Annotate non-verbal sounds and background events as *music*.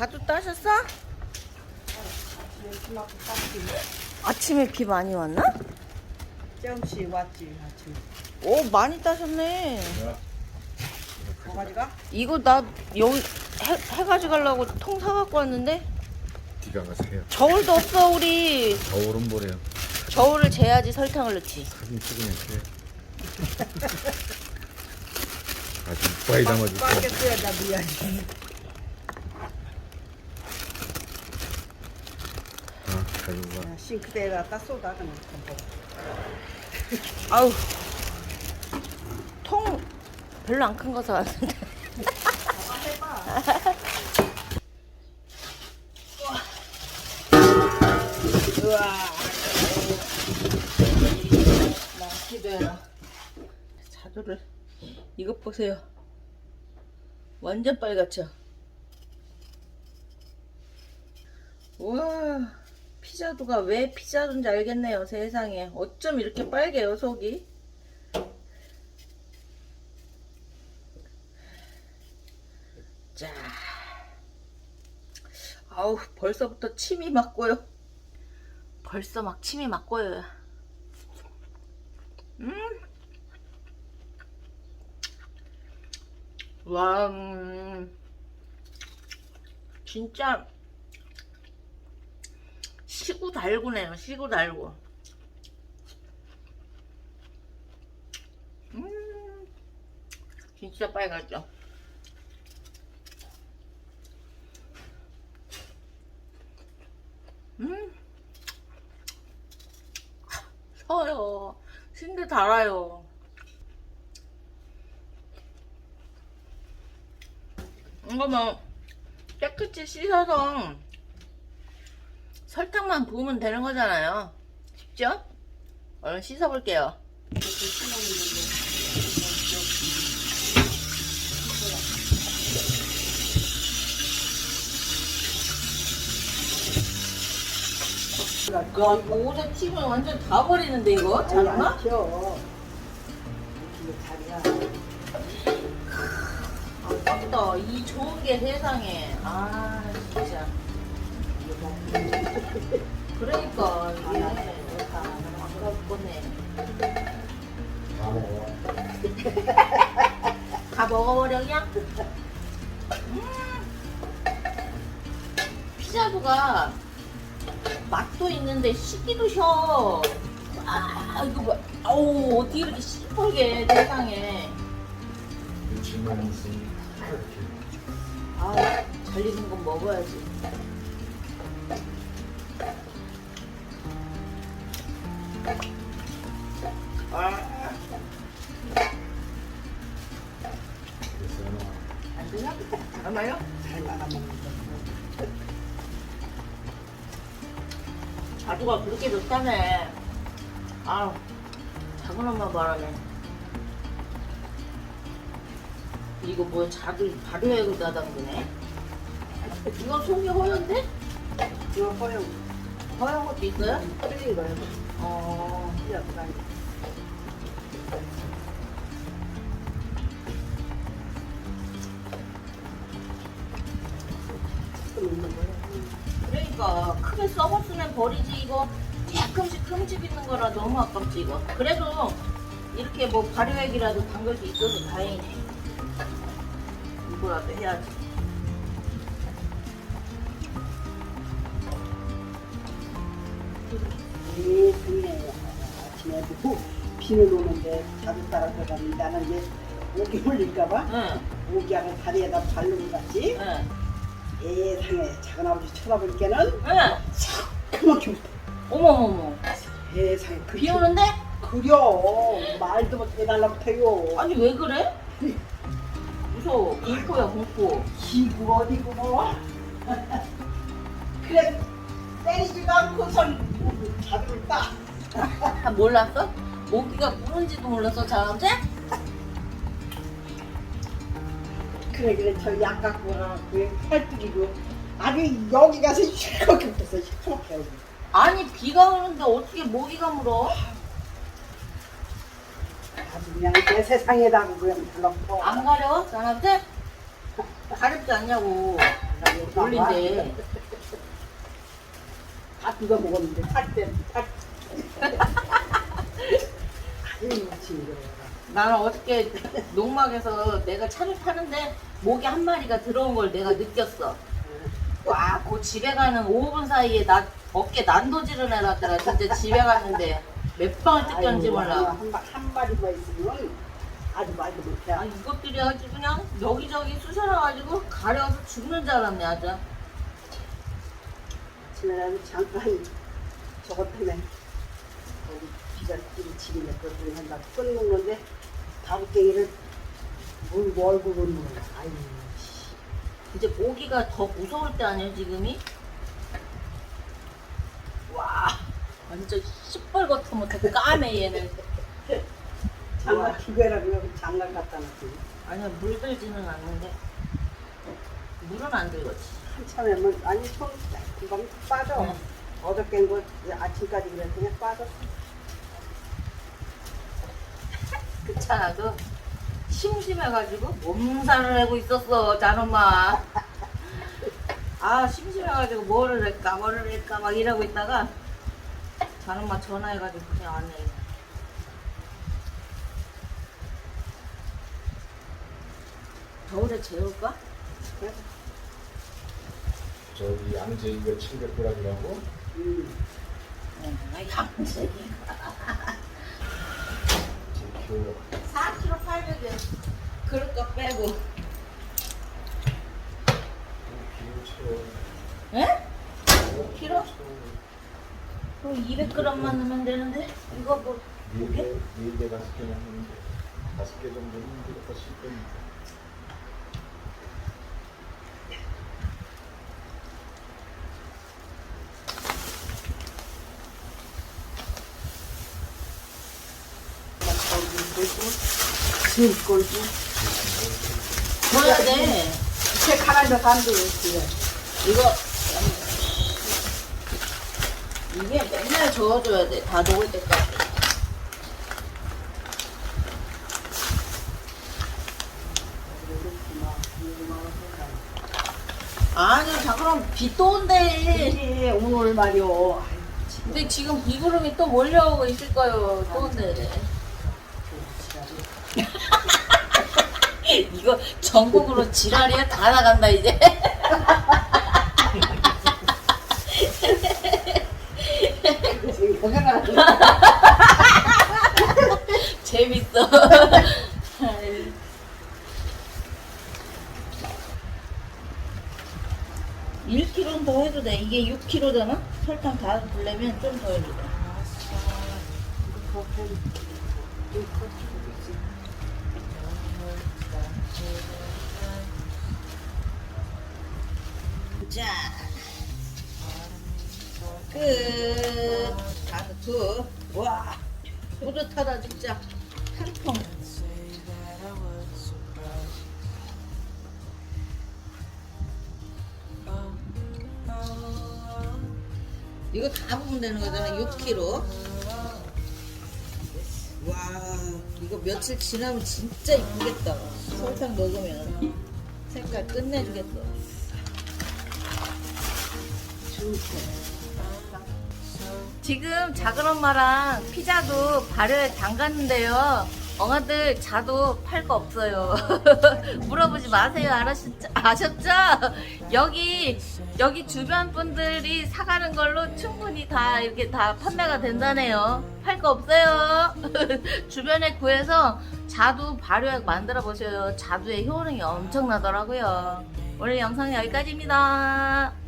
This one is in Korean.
자두 따셨어? 아침에 비 많이 왔나? 조금씩 왔지 아침. 오 많이 따셨네. 뭐가지가? 이거 나 여기 해, 해 가져가려고 통 사갖고 왔는데 기가 가세요. 저울도 없어 우리. 겨울은 뭐래요? 저울을 재야지 설탕을 넣지. 사진 찍으면 돼. 아주 이빨이 담아주고. 빠게 써야 미야지. 아, 가지고 가. 싱크대에다 딱 쏟아 그냥. *laughs* 아우 통 별로 안 큰거 사왔는데. 우와. 기도해라. 자두를 이것 보세요. 완전 빨갛죠. 우와 피자도가 왜 피자도인지 알겠네요 세상에. 어쩜 이렇게 빨개요 속이? 자. 아우 벌써부터 침이 막 고요. 벌써 막 침이 막 고요. 음. 와, 음. 진짜 시구 달구네요. 시구 달구. 음, 진짜 빨갛죠. 음, 서요. 신데 달아요. 이거 뭐 깨끗이 씻어서 설탕만 부으면 되는 거잖아요. 쉽죠? 얼른 씻어볼게요. 야, 이거 옷에 튀면 완전 다 버리는데 이거? 이게 자리야. 아깝다. 이 좋은 게 세상에. 아, 진짜. 그러니까 이게 아깝겠네. 다 먹어버려 그냥? 음. 피자도가 맛도 있는데 시기도 셔. 아 이거 뭐, 아우 어떻게 이렇게 시뻘게 세상에. 질문 무슨 아잘 익은 건 먹어야지. 아, 안 되나? 잠깐만요. 잘 말아먹는 자두가 그렇게 좋다네. 아우, 작은 엄마 바라네. 이거 뭐 자두 발효액을 다 담그네? 이건 속이 허연데? 이거 허용. 허연 것도 있어요? 틀린 거예요. 어, 틀렸다. 있는 거예요. 그러니까 크게 썩었으면 버리지 이거 조금씩 흠집 있는 거라 너무 아깝지 이거. 그래도 이렇게 뭐 발효액이라도 담글 수 있어서 다행이네. 이거라도 해야지. 아침에 뭐 비는 오는데 자주 따라 들어가면 나는 이제 오기 올릴까봐 응, 오기하고 다리에다 바르고 갔지. 응, 세상에 작은 아버지 쳐다볼 응. 그만큼 어머머머. 세상에 그비 오는데? 그려 말도 못해 달라붙어요. 아니 왜 그래? 무서워. 공포야 공포. 기구 어디고 뭐 그래 때리지도 않고선 자두를 따 아, 몰랐어? 모기가 무는지도 몰랐어 자람제? 그래 그래 저약 갖고 가고 팔뚝이고 아주 여기 가서 시커멓게 붙었어 시커멓게 여기 아니 비가 오는데 어떻게 모기가 물어? 아주 그냥 내 세상에다 그냥 불렀고 안 가려? 자람제? 가렵지 않냐고. 올린대. 다 비가 먹었는데 탈때 탈. 아유 징그러워. 나는 어저께 농막에서 내가 차를 타는데 모기 한 마리가 들어온 걸 내가 느꼈어. 와, 그 집에 가는 5분 사이에 나 어깨 난도질을 해놨더라. 진짜 집에 갔는데 몇 방을 뜯겼는지 몰라. 한, 마- 한 마리만 있으면 아주 말도 못해. 아, 이것들이 아주 그냥 여기저기 쑤셔놔가지고 가려서 죽는 줄 알았네, 아주. 지나가면 잠깐 저것 때문에 거기 비가 끼리 치기 냈거든 한다 끊는데 다국갱이를 물 얼굴을 물어 아유 씨. 이제 모기가 더 무서울 때 아니에요, 지금이? 와, 완전 시뻘겋다못해 까매, 얘는. 장갑 기계라고 여기 장갑 갖다 놨지 아니야, 물 들지는 않는데. 물은 안 들겠지. 한참 하면 아니 손 금방 빠져 응. 어저께 거 아침까지 그랬더니 빠졌어 *laughs* 그찮아도 심심해가지고 몸살을 하고 있었어, 잔엄마. 아, 심심해가지고 뭐를 할까, 뭐를 할까 막 이러고 있다가 잔엄마 전화해가지고 그냥 왔네. 겨울에 재울까? 그래서 저기 양재이가 700g이라고? 음. 응, 양재. 10kg. 4kg 800원. 그릇 거 빼고. 5kg 에? 채워. 5kg? 그럼 200g만 넣으면 되는데? 이거 뭐, 네개 네개 다섯 개 먹는데 다섯 개 정도는 이것도 씹겁니다 진 꼴지 줘야 돼. 제 가라앉아 간대 지금 이거 이게 맨날 저어줘야 돼. 다 녹을 때까지. 아니, 자 그럼 비 또 온대. 이게 오늘 말이오 근데 지금 비구름이 또 몰려오고 있을 거요. 또 온대. 이거 전국으로 지랄이야 다 나간다 이제. *laughs* 재밌어. 1kg는 더 해도 돼. 이게 6kg잖아? 설탕 다 불려면 좀 더 해도 돼. 자, 끝. 다섯 두. 와, 뿌듯하다 진짜. 한 통. 이거 다 부으면 되는 거잖아. 6kg. 와, 이거 며칠 지나면 진짜 이쁘겠다. 설탕 넣으면 색깔 끝내주겠어. 지금 작은 엄마랑 피자도 발효에 담갔는데요. 엉아들 자도 팔 거 없어요. *laughs* 물어보지 마세요. 알았죠? 아셨죠? 여기 여기 주변 분들이 사가는 걸로 충분히 다 이렇게 다 판매가 된다네요. 팔 거 없어요. *laughs* 주변에 구해서 자두 발효액 만들어 보셔요. 자두의 효능이 엄청나더라고요. 오늘 영상은 여기까지입니다.